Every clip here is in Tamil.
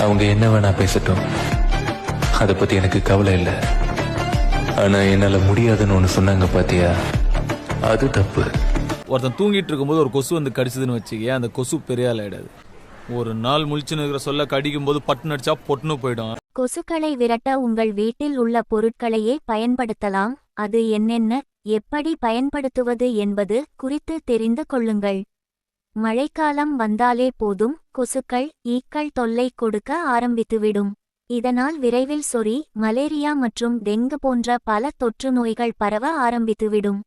அவங்க என்ன வேணா பேசட்டும். அதை பத்தி எனக்கு கவலை இல்லை. ஆனா என்னால முடியாதுன்னு ஒண்ணு சொன்னாங்க பாத்தியா? அது தப்பு. ஒருத்தன் தூங்கிட்டு இருக்கும்போது ஒரு கொசு வந்து கடிச்சதுன்னு வச்சுக்கேன் அந்த கொசு பெரிய ஆள் ஆயிடாது. ஒரு நாள் முழிச்சுன்னு இருக்கிற சொல்ல கடிக்கும் போது பட்டுன்னு அடிச்சா பொட்டுன்னு போயிடும். கொசுக்களை விரட்ட உங்கள் வீட்டில் உள்ள பொருட்களையே பயன்படுத்தலாம். அது என்னென்ன எப்படி பயன்படுத்துவது என்பது குறித்து தெரிந்து கொள்ளுங்கள். மழைக்காலம் வந்தாலே போதும் கொசுக்கள் ஈக்கள் தொல்லை கொடுக்க ஆரம்பித்துவிடும். இதனால் விரைவில் சொறி மலேரியா மற்றும் டெங்கு போன்ற பல தொற்று நோய்கள் பரவ ஆரம்பித்துவிடும்.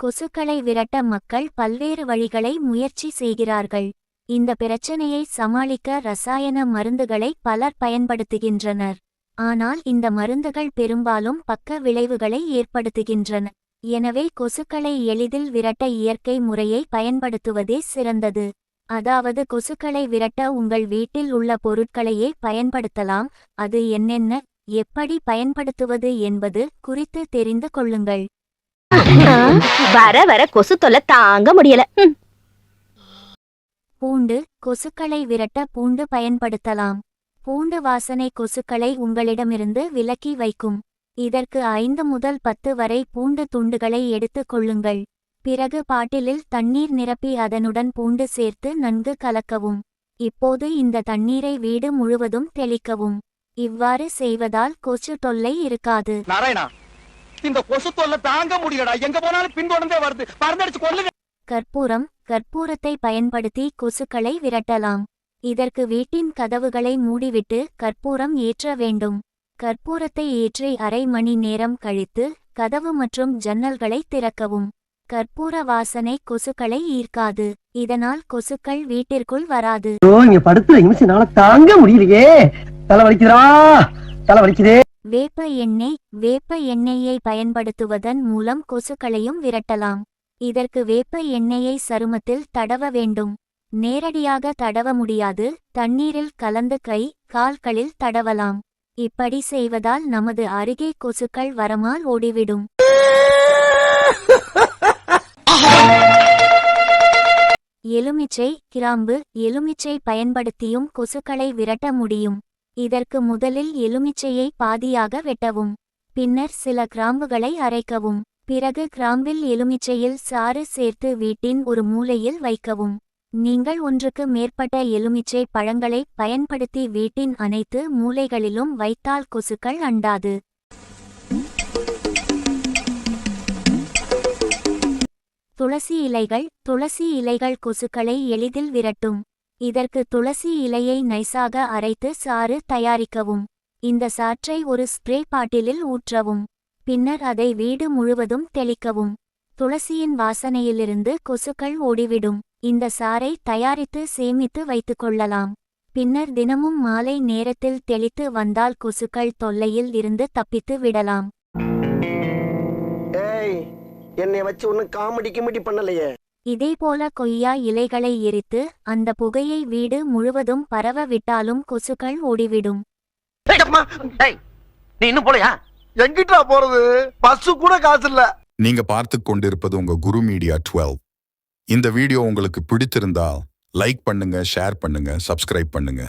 கொசுக்களை விரட்ட மக்கள் பல்வேறு வழிகளை முயற்சி செய்கிறார்கள். இந்த பிரச்சனையை சமாளிக்க ரசாயன மருந்துகளை பலர் பயன்படுத்துகின்றனர். ஆனால் இந்த மருந்துகள் பெரும்பாலும் பக்க விளைவுகளை ஏற்படுத்துகின்றன. எனவே கொசுக்களை எளிதில் விரட்ட இயற்கை முறையை பயன்படுத்துவதே சிறந்தது. அதாவது கொசுக்களை விரட்ட உங்கள் வீட்டில் உள்ள பொருட்களையே பயன்படுத்தலாம். அது என்னென்ன எப்படி பயன்படுத்துவது என்பது குறித்து தெரிந்து கொள்ளுங்கள். வர வர கொசு தொல்லை தாங்க முடியல. பூண்டு கொசுக்களை விரட்ட பூண்டு பயன்படுத்தலாம். பூண்டு வாசனை கொசுக்களை உங்களிடமிருந்து விலக்கி வைக்கும். இதற்கு ஐந்து முதல் பத்து வரை பூண்டு துண்டுகளை எடுத்துக் கொள்ளுங்கள். பிறகு பாட்டிலில் தண்ணீர் நிரப்பி அதனுடன் பூண்டு சேர்த்து நன்கு கலக்கவும். இப்போது இந்த தண்ணீரை வீடு முழுவதும் தெளிக்கவும். இவ்வாறு செய்வதால் கொசு தொல்லை இருக்காது. நாராயணா இந்த கொசு தொல்லை தாங்க முடியலடா. எங்க போனாலும் பின்தொடர்ந்தே வருது. மருந்தடிச்சு கொல்லுங்க. கற்பூரம் கற்பூரத்தை பயன்படுத்தி கொசுக்களை விரட்டலாம். இதற்கு வீட்டின் கதவுகளை மூடிவிட்டு கற்பூரம் ஏற்ற வேண்டும். கற்பூரத்தை ஏற்றி அரை மணி நேரம் கழித்து கதவு மற்றும் ஜன்னல்களை திறக்கவும். கற்பூர வாசனை கொசுக்களை ஈர்க்காது. இதனால் கொசுக்கள் வீட்டிற்குள் வராது. இங்க நிமிஷம் தாங்க முடியலையே. வேப்ப எண்ணெய் வேப்ப எண்ணெயை பயன்படுத்துவதன் மூலம் கொசுக்களையும் விரட்டலாம். இதற்கு வேப்ப எண்ணெயை சருமத்தில் தடவ வேண்டும். நேரடியாக தடவ முடியாது. தண்ணீரில் கலந்து கை கால்களில் தடவலாம். இப்படி செய்வதால் நமது அருகே கொசுக்கள் வரமால் ஓடிவிடும். எலுமிச்சை கிராம்பு எலுமிச்சை பயன்படுத்தியும் கொசுக்களை விரட்ட முடியும். இதற்கு முதலில் எலுமிச்சையை பாதியாக வெட்டவும். பின்னர் சில கிராம்புகளை அரைக்கவும். பிறகு கிராம்பில் எலுமிச்சையில் சாறு சேர்த்து வீட்டின் ஒரு மூலையில் வைக்கவும். நீங்கள் ஒன்றுக்கு மேற்பட்ட எலுமிச்சை பழங்களை பயன்படுத்தி வீட்டின் அனைத்து மூலைகளிலும் வைத்தால் கொசுக்கள் அண்டாது. துளசி இலைகள் துளசி இலைகள் கொசுக்களை எளிதில் விரட்டும். இதற்கு துளசி இலையை நைசாக அரைத்து சாறு தயாரிக்கவும். இந்த சாற்றை ஒரு ஸ்ப்ரே பாட்டிலில் ஊற்றவும். பின்னர் அதை வீடு முழுவதும் தெளிக்கவும். துளசியின் வாசனையிலிருந்து கொசுக்கள் ஓடிவிடும். இந்த சாறை தயாரித்து சேமித்து வைத்துக் கொள்ளலாம். பின்னர் தினமும் மாலை நேரத்தில் தெளித்து வந்தால் கொசுக்கள் தொல்லையில் இருந்து தப்பித்து விடலாம். ஏய் என்னை வச்சு ஒன்னும் காமெடி கிமெடி பண்ணலையே. இதேபோல கொய்யா இலைகளை எரித்து அந்த புகையை வீடு முழுவதும் பரவ விட்டாலும் கொசுக்கள் ஓடிவிடும். நீ இன்னும் போலையா? எங்கிட்டா போறது? பஸ்ஸு கூட காசு இல்ல. நீங்க பார்த்து கொண்டிருப்பது உங்க குரு மீடியா 12 இந்த வீடியோ உங்களுக்கு பிடித்திருந்தால் லைக் பண்ணுங்க ஷேர் பண்ணுங்க சப்ஸ்கிரைப் பண்ணுங்க.